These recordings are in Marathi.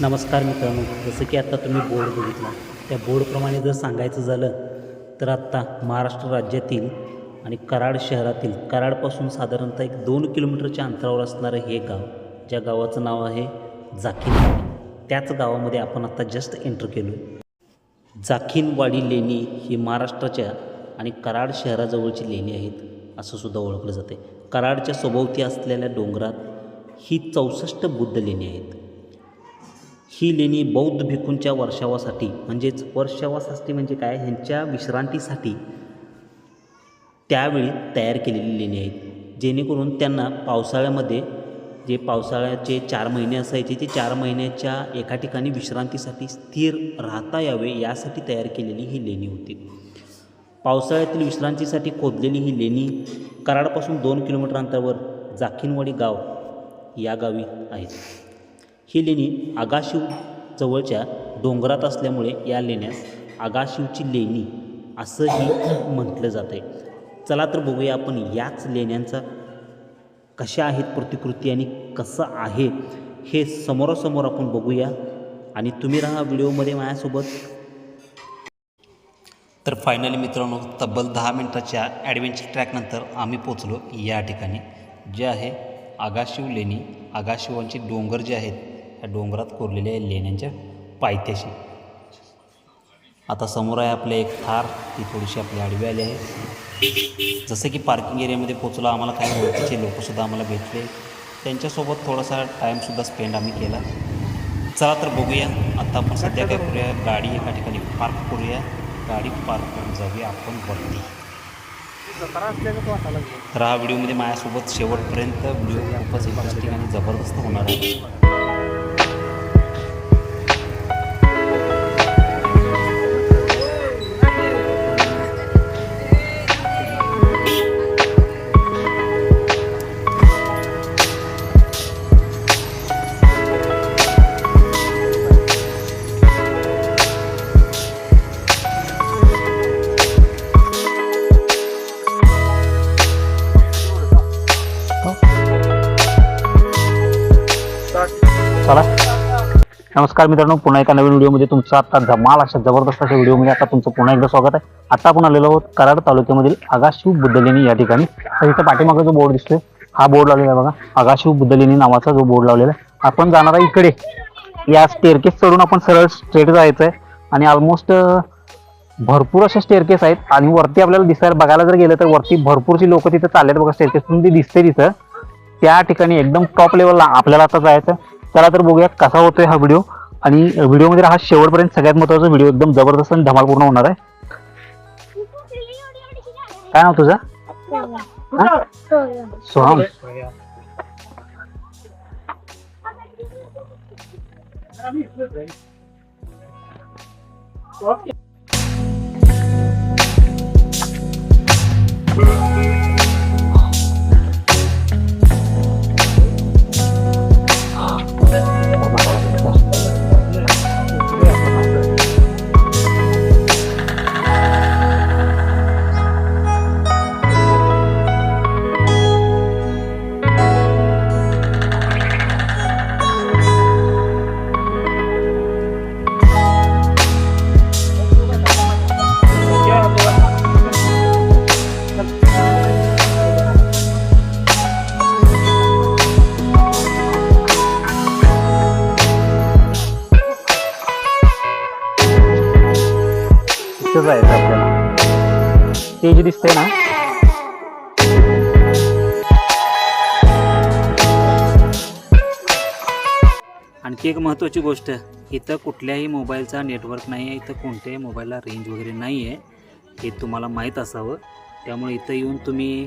नमस्कार मित्रांनो जसं की आत्ता तुम्ही बोर्ड बघितला. त्या बोर्डप्रमाणे जर सांगायचं झालं तर आत्ता महाराष्ट्र राज्यातील आणि कराड शहरातील कराडपासून साधारणतः एक दोन किलोमीटरच्या अंतरावर असणारं हे गाव ज्या गावाचं नाव आहे जाखीनवाडी त्याच गावामध्ये आपण आत्ता जस्ट एंटर केलो जाखीनवाडी लेणी ही महाराष्ट्राच्या आणि कराड शहराजवळची लेणी आहेत असं सुद्धा ओळखलं जाते कराडच्या सभोवती असलेल्या डोंगरात ही चौसष्ट बुद्ध लेणी आहेत. ही लेणी बौद्ध भिक्खूंच्या वर्षावासाठी म्हणजेच वर्षावासाठी म्हणजे काय? ह्यांच्या विश्रांतीसाठी त्यावेळी तयार केलेली लेणी आहेत. जेणेकरून त्यांना पावसाळ्यामध्ये जे पावसाळ्याचे चार महिने असायचे ते चार महिन्याच्या एका ठिकाणी विश्रांतीसाठी स्थिर राहता यावे यासाठी तयार केलेली ही लेणी होती. पावसाळ्यातील विश्रांतीसाठी खोदलेली ही लेणी कराडपासून दोन किलोमीटर अंतरावर जाखिनवाडी गाव या गावी आहेत ही लेणी आगाशिव जवळच्या डोंगरात असल्यामुळे या लेण्यास आगाशिवची लेणी असंही म्हटलं जातं आहे चला तर बघूया आपण याच लेण्यांचा कशा आहेत प्रतिकृती आणि कसं आहे हे समोरासमोर आपण बघूया. आणि तुम्ही राहा व्हिडिओमध्ये माझ्यासोबत. तर फायनली मित्रांनो तब्बल दहा मिनटाच्या ॲडव्हेंचर ट्रॅकनंतर आम्ही पोचलो या ठिकाणी जे आहे आगाशिव लेणी आगाशिवांचे डोंगर जे आहेत या डोंगरात कोरलेल्या लेण्यांच्या पायथ्याशी. आता समोर आहे आपलं एक थार ती थोडीशी आपली आडवी आली आहे. जसं की पार्किंग एरियामध्ये पोचलो आम्हाला काही ओळखीचे लोकसुद्धा आम्हाला भेटले. त्यांच्यासोबत थोडासा टाईमसुद्धा स्पेंड आम्ही केला. चला तर बघूया आता आपण सध्या काय करूया? गाडी एका ठिकाणी पार्क करूया. गाडी पार्क करून जाऊया आपण वरती. तर हा व्हिडिओमध्ये माझ्यासोबत शेवटपर्यंत व्हिडिओ खूपच इंटरेस्टिंग आणि जबरदस्त होणार आहे. चला. नमस्कार मित्रांनो पुन्हा एका नवीन व्हिडिओमध्ये तुमचं आता धमाल अशा जबरदस्त अशा व्हिडिओमध्ये आता तुमचं पुन्हा एकदा स्वागत आहे. आता आपण आलेलो आहोत कराड तालुक्यामधील आगाशिव बुद्धलेणी या ठिकाणी. तर इथं पाठीमागं जो बोर्ड दिसतोय हा बोर्ड लावलेला आहे बघा. आगाशिव बुद्धलेणी नावाचा जो बोर्ड लावलेला आहे. आपण जाणार आहे इकडे. या स्टेअरकेस चढून आपण सरळ स्ट्रेट जायचं आहे आणि ऑलमोस्ट भरपूर अशा स्टेअरकेस आहेत. आणि वरती आपल्याला दिसायला बघायला जर गेलं तर वरती भरपूरची लोक तिथं चाललेत बघा. स्टेअरकेस ती दिसते तिथं. त्या ठिकाणी एकदम टॉप लेवलला आपल्याला आता जायचं चला तर बघूया कसा होतोय हा व्हिडिओ आणि व्हिडिओमध्ये हा शेवटपर्यंत सगळ्यात महत्त्वाचा व्हिडिओ एकदम जबरदस्त आणि धमालपूर्ण होणार आहे. काय नाव तुझं? सोहम. इथं जायचं आपल्याला ते जे ना? आणखी एक महत्त्वाची गोष्ट इथं कुठल्याही मोबाईलचा नेटवर्क नाही आहे इथं कोणत्याही मोबाईलला रेंज वगैरे नाही आहे हे तुम्हाला माहीत असावं. त्यामुळे इथं येऊन तुम्ही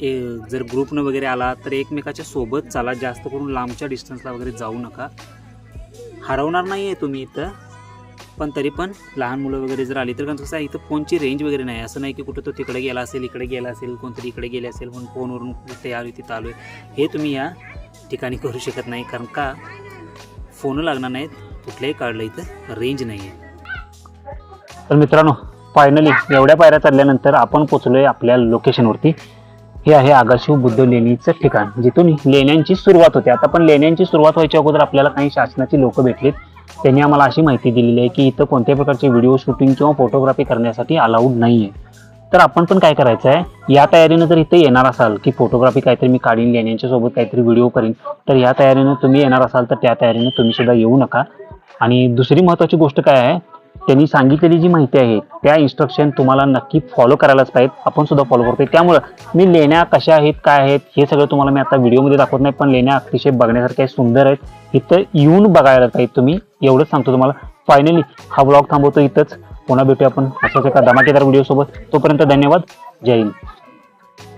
ए जर ग्रुपनं वगैरे आला तर एकमेकाच्या सोबत चाला. जास्त करून लांबच्या डिस्टन्सला वगैरे जाऊ नका. हरवणार नाही आहे तुम्ही इथं. पण तरी पण लहान मुलं वगैरे जर आली तर कारण कसं आहे इथं फोनची रेंज वगैरे नाही. असं नाही की कुठं तो तिकडे गेला असेल इकडे गेला असेल कोणतरी इकडे गेले असेल पण फोनवरून कुठे आलो तिथं आलो आहे. हे तुम्ही या ठिकाणी करू शकत नाही कारण का? फोन लागणार नाहीत कुठल्याही काढलं इथं रेंज नाही आहे तर मित्रांनो फायनली एवढ्या पायऱ्या चढल्यानंतर आपण पोचलोय आपल्या लोकेशनवरती हे आहे आगाशिव बुद्ध लेणीचं ठिकाण जिथून लेण्यांची सुरुवात होते. आता पण लेण्यांची सुरुवात व्हायच्या अगोदर आपल्याला काही शासनाची लोक भेटलीत. त्यांनी आम्हाला अशी माहिती दिलेली आहे की इथं कोणत्याही प्रकारचे व्हिडिओ शूटिंग किंवा फोटोग्राफी करण्यासाठी अलाउड नाही आहे तर आपण पण काय करायचं आहे? या तयारीनं जर इथे येणार असाल की फोटोग्राफी काहीतरी मी काढीन लेण्यांच्या सोबत काहीतरी व्हिडिओ करीन तर या तयारीनं तुम्ही येणार असाल तर त्या तयारीनं तुम्ही सुद्धा येऊ नका. आणि दुसरी महत्त्वाची गोष्ट काय आहे? त्यांनी सांगितलेली जी माहिती आहे त्या इन्स्ट्रक्शन तुम्हाला नक्की फॉलो करायलाच पाहिजे आपण सुद्धा फॉलो करतोय. त्यामुळं मी लेण्या कशा आहेत काय आहेत हे सगळं तुम्हाला मी आता व्हिडिओमध्ये दाखवत नाही पण लेण्या अतिशय बघण्यासारख्या सुंदर आहेत. इथं येऊन बघायला पाहिजे तुम्ही. एवढंच सांगतो तुम्हाला. फायनली हा ब्लॉग थांबवतो इथंच. पुन्हा भेटूया आपण. असंच एका धमाकेदार व्हिडिओ सोबत. तोपर्यंत धन्यवाद. जय हिंद.